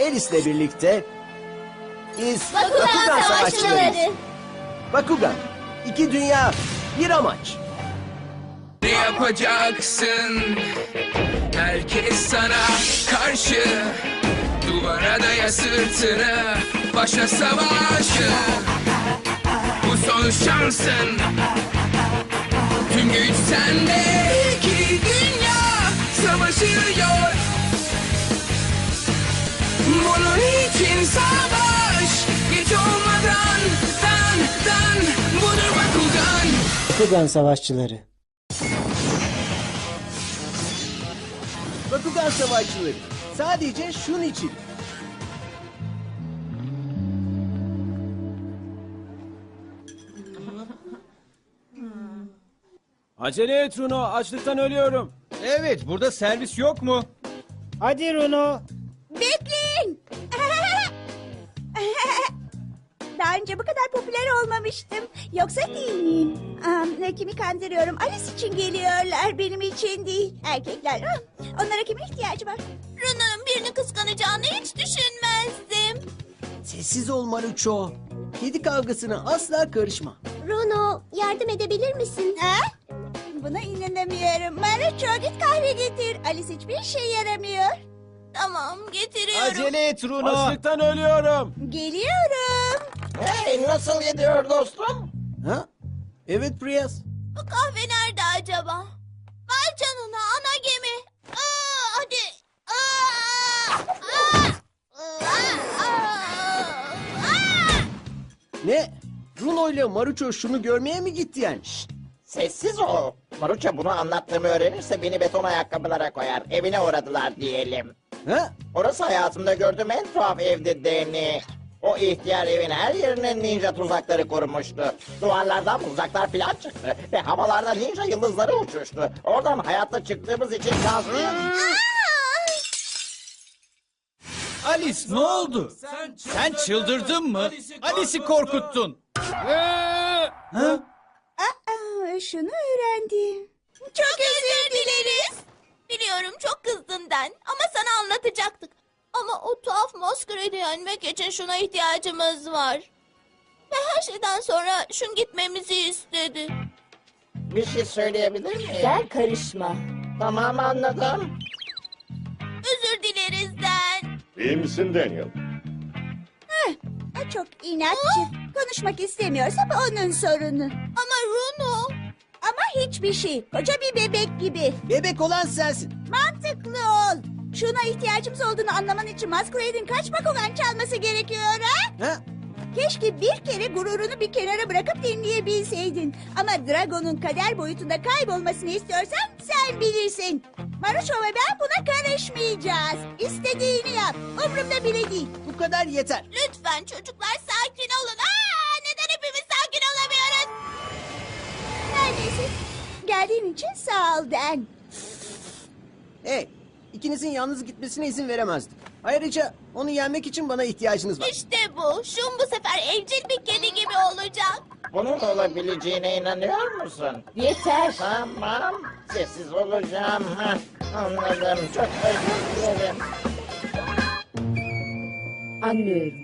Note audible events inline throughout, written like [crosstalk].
Alice'le birlikte biz Bakugan Savaşçıları. Bakugan, iki dünya, bir amaç. Ne yapacaksın? Herkes sana karşı Duvara daya sırtını Başla savaşı Bu son şansın Tüm güç sende İki dünya savaşıyor Bunun için savaş Geç olmadan Dan dan Budur Bakugan Bakugan Savaşçıları. Bakugan savaşçıları. Sadece şun için. Acele et Runo, açlıktan ölüyorum. Evet, burada servis yok mu? Hadi Runo. Bekleyin. Daha önce bu kadar popüler olmamıştım. Yoksa değil miyim? Aa, kimi kandırıyorum? Alice için geliyorlar, benim için değil. Erkekler. ah, Onlara kimin ihtiyacı var? Runa'nın birini kıskanacağını hiç düşünmezdim. Sessiz ol Marucho. Kedi kavgasına asla karışma. Runo, yardım edebilir misin? Ha? Buna inanamıyorum. Marucho git kahve getir. Alice hiçbir şey yaramıyor. Tamam, getiriyorum. Acele et Runo. Açlıktan ölüyorum. Geliyorum. Hey nasıl gidiyor dostum? Ha? Evet Priyas. Bu kahve nerede acaba? Vay canına ana gemi. Aa, hadi. Aa, aa, aa, aa, aa. Ne? Bruno ile Marucho şunu görmeye mi gitti yani? Sessiz ol. Maruça bunu anlattığımı öğrenirse beni beton ayakkabılara koyar. Evine uğradılar diyelim. Ha? Orası hayatımda gördüğüm en tuhaf evdi Deni. O ihtiyar evin her yerine ninja tuzakları kurmuştu. Duvarlardan uzaklar filan çıktı. Ve havalarda ninja yıldızları uçuştu. Oradan hayatta çıktığımız için şanslıyız. Alice ne oldu? Sen çıldırdın mı? Alice'i korkuttun. Ha? Aa, şunu öğrendim. Çok özür dileriz. Biliyorum çok kızdın Den ama sana anlatacaktık. Ama o tuhaf maskarayı yenmek için şuna ihtiyacımız var. Ve her şeyden sonra şun gitmemizi istedi. Bir şey söyleyebilir miyim? Sen karışma. Tamam anladım. Özür dileriz Den. İyi misin Daniel? Çok inatçı. Konuşmak istemiyorsa bu onun sorunu. Ama Runo. Ama hiçbir şey. Koca bir bebek gibi. Bebek olan sensin. Mantıklı ol. Şuna ihtiyacımız olduğunu anlaman için Masquerade'in kaç bakugan çalması gerekiyor ha? Ha? Keşke bir kere gururunu bir kenara bırakıp dinleyebilseydin. Ama Dragon'un kader boyutunda kaybolmasını istiyorsan sen bilirsin. Maruço ve ben buna karışmayacağız. İstediğini yap. Umurumda bile değil. Bu kadar yeter. Lütfen çocuklar sakin olun. Aa, neden hepimiz sakin olamıyoruz? Neredeyse. Geldiğin için sağ ol Den. Hey, ikinizin yalnız gitmesine izin veremezdim. Ayrıca onu yenmek için bana ihtiyacınız var. İşte bu. Şun bu sefer evcil bir kedi gibi olacak. Bunun olabileceğine inanıyor musun? Yeter. Tamam. Sessiz olacağım. Anladım. Çok özür dilerim. Anlıyorum.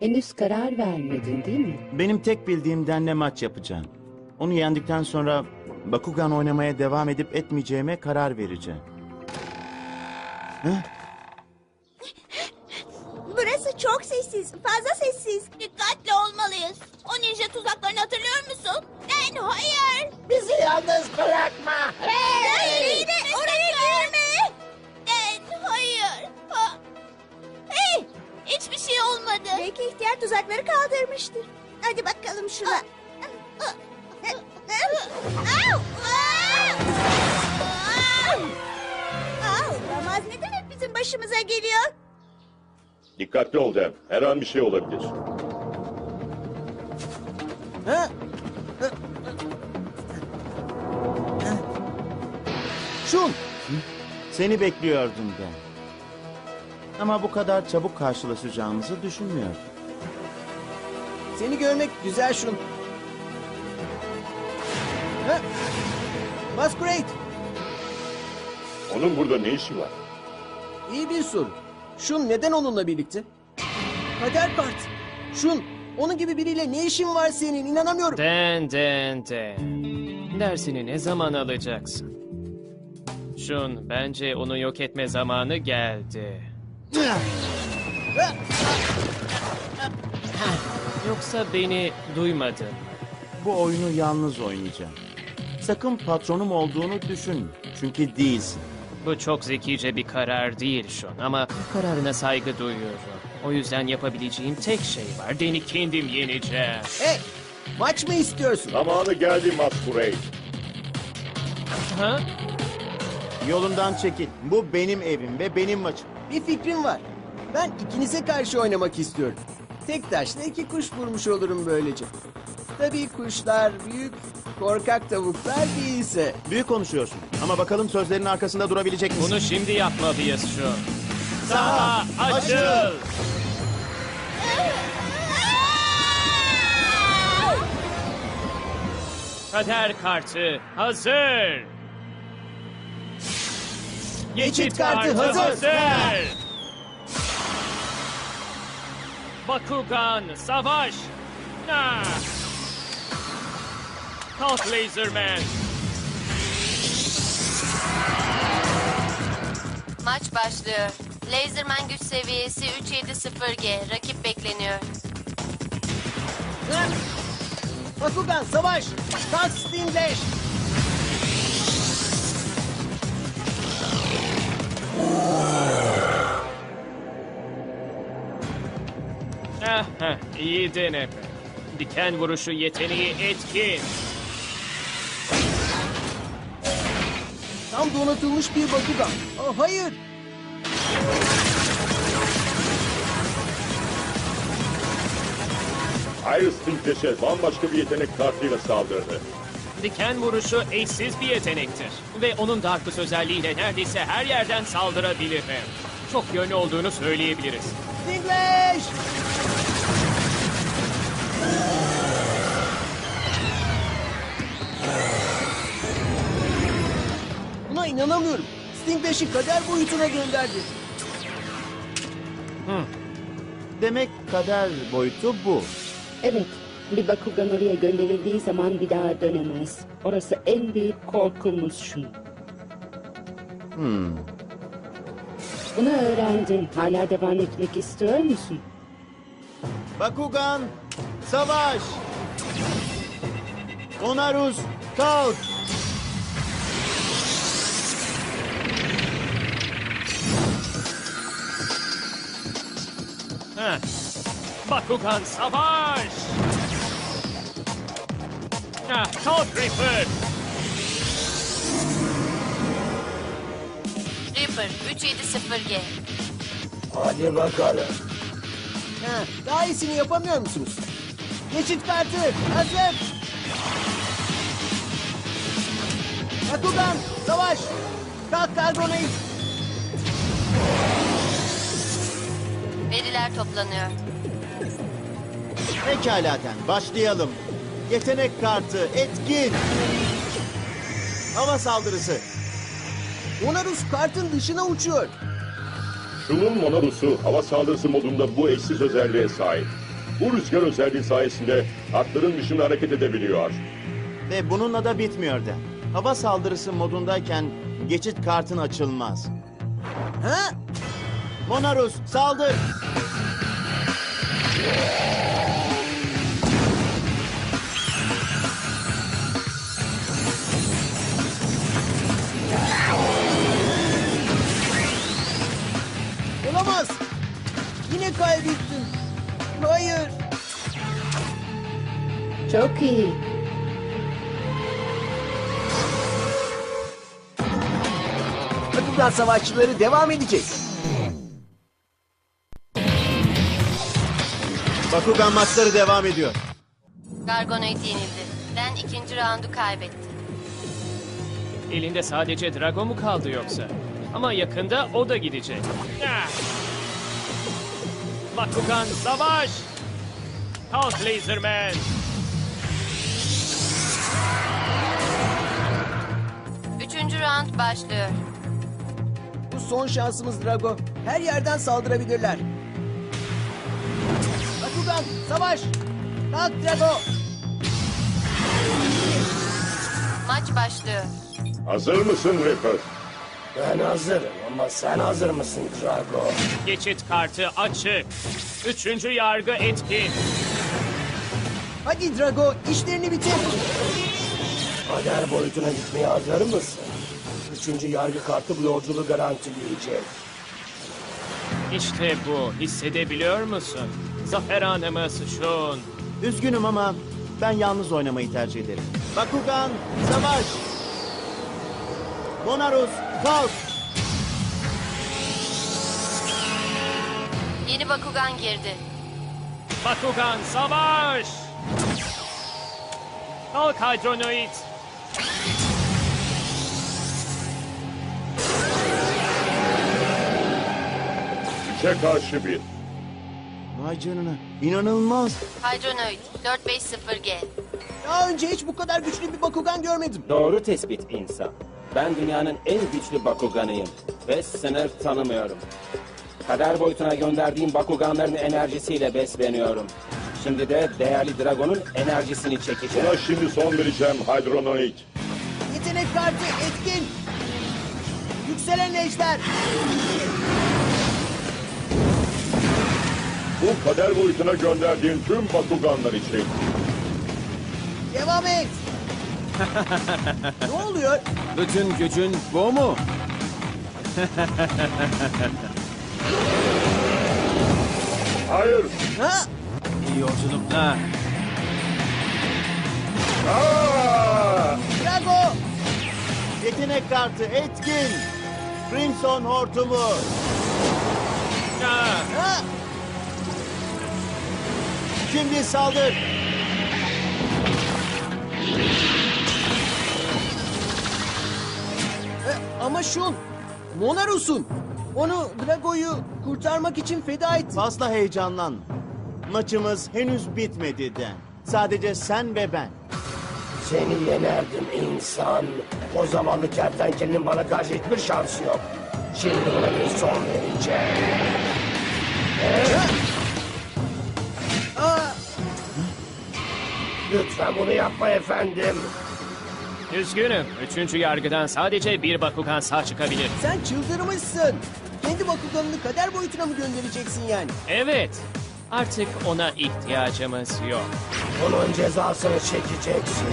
Henüz karar vermedin değil mi? Benim tek bildiğim denle maç yapacağım. Onu yendikten sonra Bakugan oynamaya devam edip etmeyeceğime karar vereceğim. Burası çok sessiz. Fazla sessiz. Dikkatli olmalıyız. O ninja tuzaklarını hatırlıyor musun? Ben hayır. Bizi yalnız bırakma. Dikkatli ol Dem. Her an bir şey olabilir. Ha? Şun, Seni bekliyordum ben. Ama bu kadar çabuk karşılaşacağımızı düşünmüyordum. seni görmek güzel Şun. Ha? Masquerade, Onun burada ne işi var? iyi bir soru. Şun neden onunla birlikte? Kader kart. Şun, onun gibi biriyle ne işin var senin? İnanamıyorum. Den den den. Dersini ne zaman alacaksın? Şun, bence onu yok etme zamanı geldi. Yoksa beni duymadın. Bu oyunu yalnız oynayacağım. Sakın patronum olduğunu düşünme. Çünkü değilsin. Bu çok zekice bir karar değil Şun ama kararına saygı duyuyorum. O yüzden yapabileceğim tek şey var. Deni kendim yeneceğim. Hey, maç mı istiyorsun? Zamanı geldi Masquerade. Ha? Yolundan çekil. Bu benim evim ve benim maçım. Bir fikrim var. Ben ikinize karşı oynamak istiyorum. Tek taşla iki kuş vurmuş olurum böylece. Tabii kuşlar büyük, korkak tavuklar değilse. Büyük konuşuyorsun. Ama bakalım sözlerin arkasında durabilecek misin? Bunu şimdi yapmalıyız Şun. Saha açıl! Kader kartı hazır. Geçit kartı hazır. Bakugan savaş. Na. Kalk Laserman. Maç başlıyor. Laserman güç seviyesi 370G. Rakip bekleniyor. Bakugan savaş! Aha, iyi deneme. Diken vuruşu yeteneği etkin. Tam donatılmış bir Bakugan. Aa, hayır! Iris Stinkleş'e bambaşka bir yetenek kartıyla saldırdı. Diken vuruşu eşsiz bir yetenektir. Ve onun Darkus özelliğiyle neredeyse her yerden saldırabilir. Çok yönlü olduğunu söyleyebiliriz. Steamlash! Buna inanamıyorum. Stinglash'i kader boyutuna gönderdi. Demek kader boyutu bu. Evet, bir Bakugan oraya gönderildiği zaman bir daha dönemez. Orası en büyük korkumuz şu. Hmm. Bunu öğrendin. Hala devam etmek istiyor musun? Bakugan, savaş! Onarus, kalk! Heh. Bakugan savaş! Ah, kalk Reaper! Reaper 370G. Hadi bakalım. Ha, daha iyisini yapamıyor musunuz? Geçit kartı hazır. Bakugan savaş. Kalk Carbonate. Veriler toplanıyor. Pekalaten başlayalım. Yetenek kartı etkin. Hava saldırısı. Onarus kartın dışına uçuyor. Şunun Monarus'u hava saldırısı modunda bu eşsiz özelliğe sahip. Bu rüzgar özelliği sayesinde kartların dışında hareket edebiliyor. Ve bununla da bitmiyor da. Hava saldırısı modundayken geçit kartın açılmaz. Ha? Monarus saldır. Yine kaybettim. Hayır. Çok iyi. Bakugan savaşçıları devam edecek. Bakugan maçları devam ediyor. Gargonoid yenildi. Ben ikinci roundu kaybettim. Elinde sadece Drago mu kaldı yoksa? Ama yakında o da gidecek. Ah! Bakugan savaş! Kalk Laserman! Üçüncü round başlıyor. Bu son şansımız Drago. Her yerden saldırabilirler. Bakugan, savaş! Kalk Drago! Maç başlıyor. Hazır mısın Reaper? Ben hazırım ama sen hazır mısın Drago? Geçit kartı açık. Üçüncü yargı etkin. Hadi Drago, işlerini bitir. Kader boyutuna gitmeye hazır mısın? Üçüncü yargı kartı bu yolculuğu garantileyecek. İşte bu. Hissedebiliyor musun? Zafer anımız şun. Üzgünüm ama ben yalnız oynamayı tercih ederim. Bakugan, savaş! Monarus, kalk! Yeni Bakugan girdi. Bakugan savaş! Kalk Hydronoid! Üçe karşı bir. Vay canına, inanılmaz. Hydronoid 450G. Daha önce hiç bu kadar güçlü bir Bakugan görmedim. Doğru tespit insan. Ben dünyanın en güçlü Bakuganıyım ve sınır tanımıyorum. Kader boyutuna gönderdiğim Bakuganların enerjisiyle besleniyorum. Şimdi de değerli Dragon'un enerjisini çekeceğim. Buna şimdi son vereceğim Hydronoid. Yetenek kartı etkin. Yükselen ejder. Bu kader boyutuna gönderdiğim tüm Bakuganlar için. Devam et. [laughs] ne oluyor? Bütün gücün bu mu? Hayır. Ha? İyi yolculuklar. Aa! Drago. Yetenek kartı etkin. Crimson hortumu. Ah! Ha? Şimdi saldır. E, ama şun. Monarus'un. Onu Drago'yu kurtarmak için feda etti. Fazla heyecanlanma. Maçımız henüz bitmedi Den. Sadece sen ve ben. Seni yenerdim insan. O zamanlı kertenkelenin bana karşı hiçbir şansı yok. Şimdi buna bir son vereceğim. Aa, Lütfen bunu yapma efendim. Üzgünüm. Üçüncü yargıdan sadece bir Bakugan sağ çıkabilir. sen çıldırmışsın. Kendi Bakugan'ını kader boyutuna mı göndereceksin yani? Evet. Artık ona ihtiyacımız yok. Bunun cezasını çekeceksin.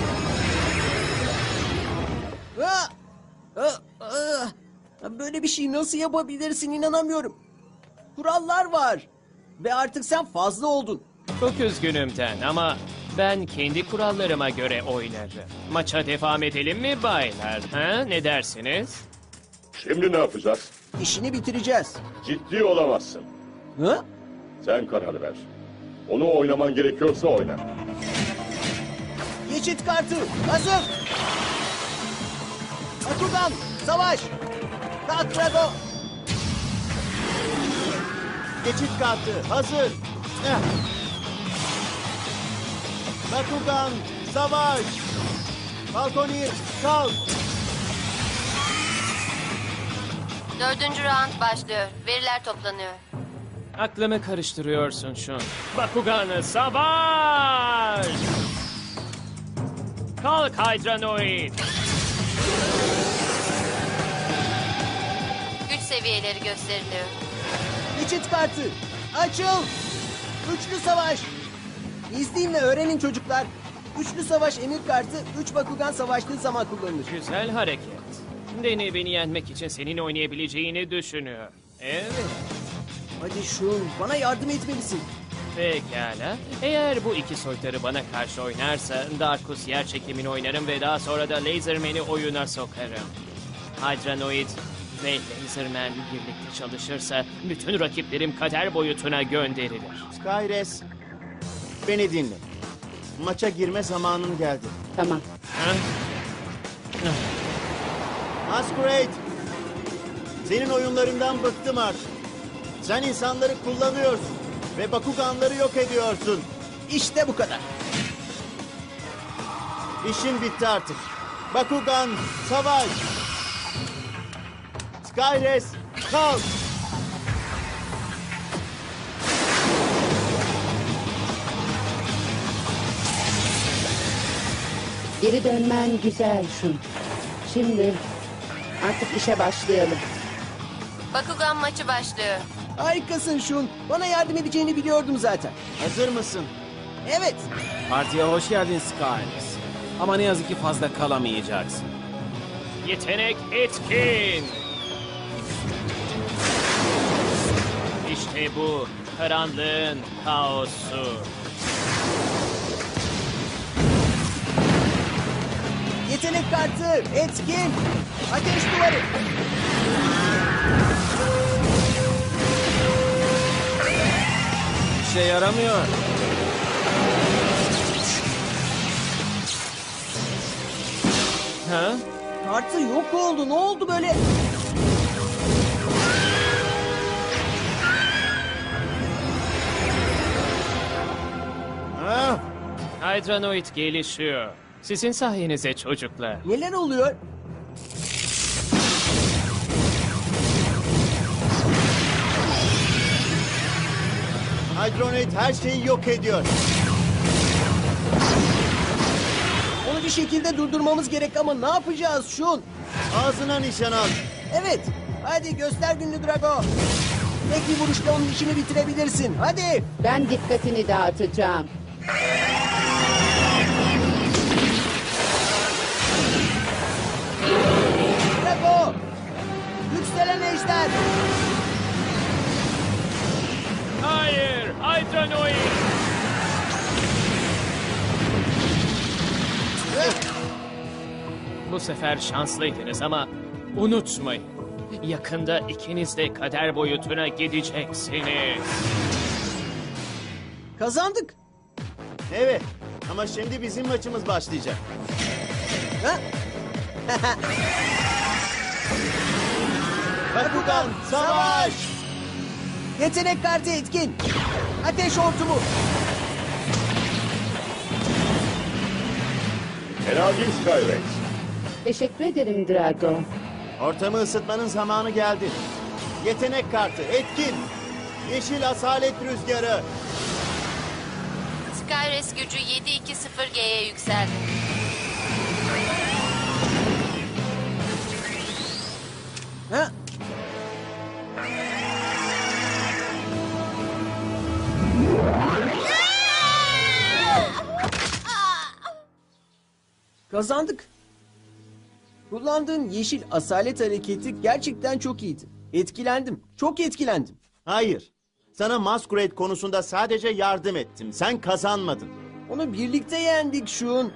Böyle bir şey nasıl yapabilirsin inanamıyorum. Kurallar var. Ve artık sen fazla oldun. Çok üzgünüm Den ama ben kendi kurallarıma göre oynarım. Maça devam edelim mi baylar? Ha? Ne dersiniz? Şimdi ne yapacağız? İşini bitireceğiz. Ciddi olamazsın. Ha? Sen karar ver. Onu oynaman gerekiyorsa oyna. Geçit kartı hazır. Bakugan savaş. Kalk Drago. Geçit kartı hazır. Eh. Bakugan, savaş. Falconir, kalk. Dördüncü round başlıyor. Veriler toplanıyor. Aklımı karıştırıyorsun şu an. Bakugan'ı savaş! Kalk Hydranoid! Güç seviyeleri gösteriliyor. Geçit kartı açıl. Üçlü savaş. İzleyin ve öğrenin çocuklar. Üçlü savaş emir kartı üç Bakugan savaştığı zaman kullanılır. Güzel hareket. Deni beni yenmek için senin oynayabileceğini düşünüyor. Evet. Hadi şun bana yardım etmelisin. Pekala. Eğer bu iki soytarı bana karşı oynarsa Darkus yer çekimini oynarım ve daha sonra da Laserman'i oyuna sokarım. Hydranoid ve Laserman birlikte çalışırsa bütün rakiplerim kader boyutuna gönderilir. Skyres, Beni dinle. Maça girme zamanın geldi. Tamam. Masquerade! Senin oyunlarından bıktım artık. Sen insanları kullanıyorsun ve Bakuganları yok ediyorsun. İşte bu kadar. İşin bitti artık. Bakugan, savaş! Skyres, kalk! Geri dönmen güzel şun. Şimdi artık işe başlayalım. Bakugan maçı başlıyor. Harikasın Şun. Bana yardım edeceğini biliyordum zaten. Hazır mısın? Evet. Partiye hoş geldin Skyres. Ama ne yazık ki fazla kalamayacaksın. Yetenek etkin. İşte bu karanlığın kaosu. Yetenek kartı. Etkin. Ateş duvarı. İşe yaramıyor. Ha? Kartı yok oldu. Ne oldu böyle? Ha? Hydranoid gelişiyor. Sizin sayenizde çocuklar. Neler oluyor? Hydronet her şeyi yok ediyor. Onu bir şekilde durdurmamız gerek ama ne yapacağız Şun? Ağzına nişan al. Evet. Hadi göster günlü Drago. Tek bir vuruşla onun işini bitirebilirsin. Hadi. Ben dikkatini dağıtacağım. Yükselen ejder. Hayır, Hydranoid. Bu sefer şanslıydınız ama unutmayın. Yakında ikiniz de kader boyutuna gideceksiniz. Kazandık. Evet ama şimdi bizim maçımız başlayacak. Ha? [laughs] Bakugan, savaş! Yetenek kartı etkin. Ateş hortumu. Değil Skyrex. Teşekkür ederim Drago. Ortamı ısıtmanın zamanı geldi. Yetenek kartı, etkin. Yeşil asalet rüzgarı. Skyres gücü 720G'ye yükseldi. Kazandık. Kullandığın yeşil asalet hareketi gerçekten çok iyiydi. Etkilendim. Çok etkilendim. Hayır. Sana Masquerade konusunda sadece yardım ettim. Sen kazanmadın. Onu birlikte yendik Şun.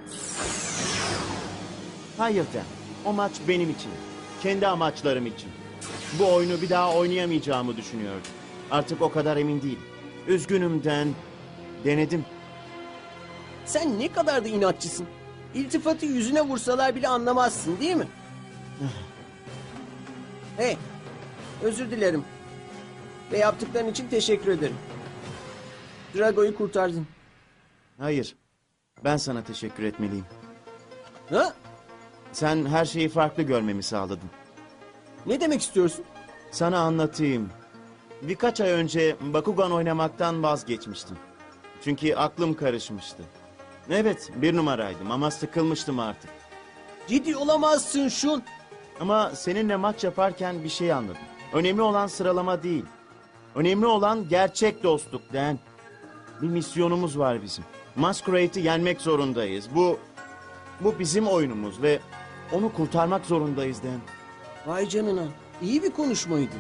Hayır Dan. O maç benim için. Kendi amaçlarım için. Bu oyunu bir daha oynayamayacağımı düşünüyordum. Artık o kadar emin değilim. Üzgünüm Dan. Denedim. Sen ne kadar da inatçısın. İltifatı yüzüne vursalar bile anlamazsın değil mi? hey, özür dilerim. Ve yaptıkların için teşekkür ederim. Drago'yu kurtardın. Hayır. Ben sana teşekkür etmeliyim. Ha? Sen her şeyi farklı görmemi sağladın. Ne demek istiyorsun? Sana anlatayım. Birkaç ay önce Bakugan oynamaktan vazgeçmiştim. Çünkü aklım karışmıştı. Evet, bir numaraydım ama sıkılmıştım artık. Ciddi olamazsın Şun. Ama seninle maç yaparken bir şey anladım. Önemli olan sıralama değil. Önemli olan gerçek dostluk Den. Bir misyonumuz var bizim. Masquerade'i yenmek zorundayız. Bu bu bizim oyunumuz ve onu kurtarmak zorundayız Den. Vay canına. İyi bir konuşmaydı.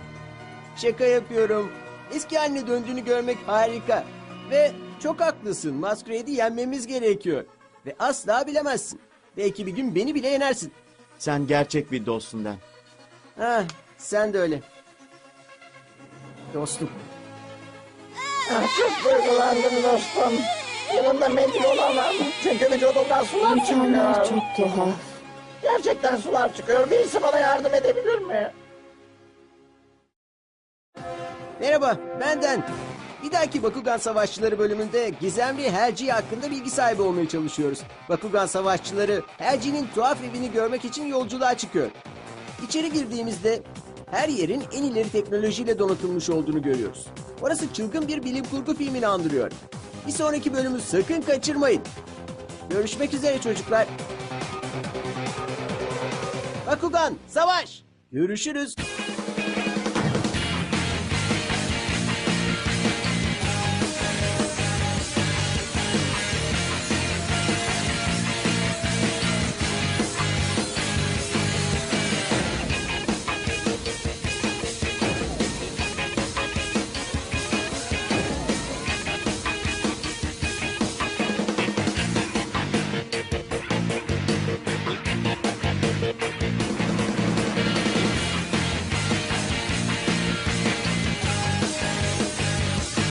Şaka yapıyorum. Eski haline döndüğünü görmek harika. Ve çok haklısın. Masquerade'i yenmemiz gerekiyor. Ve asla bilemezsin. Belki bir gün beni bile yenersin. Sen gerçek bir dostsun Den. Ha, sen de öyle. Dostum. Ah, çok duygulandım dostum. Yanında mendil mı? Çünkü vücudumdan sular İmkanlar çıkıyor. çok tuhaf. Gerçekten sular çıkıyor. Birisi bana yardım edebilir mi? Merhaba, benden. Bir dahaki Bakugan Savaşçıları bölümünde gizemli Helci hakkında bilgi sahibi olmaya çalışıyoruz. Bakugan Savaşçıları Helci'nin tuhaf evini görmek için yolculuğa çıkıyor. İçeri girdiğimizde her yerin en ileri teknolojiyle donatılmış olduğunu görüyoruz. Orası çılgın bir bilim kurgu filmini andırıyor. Bir sonraki bölümü sakın kaçırmayın. Görüşmek üzere çocuklar. Bakugan, savaş! Görüşürüz.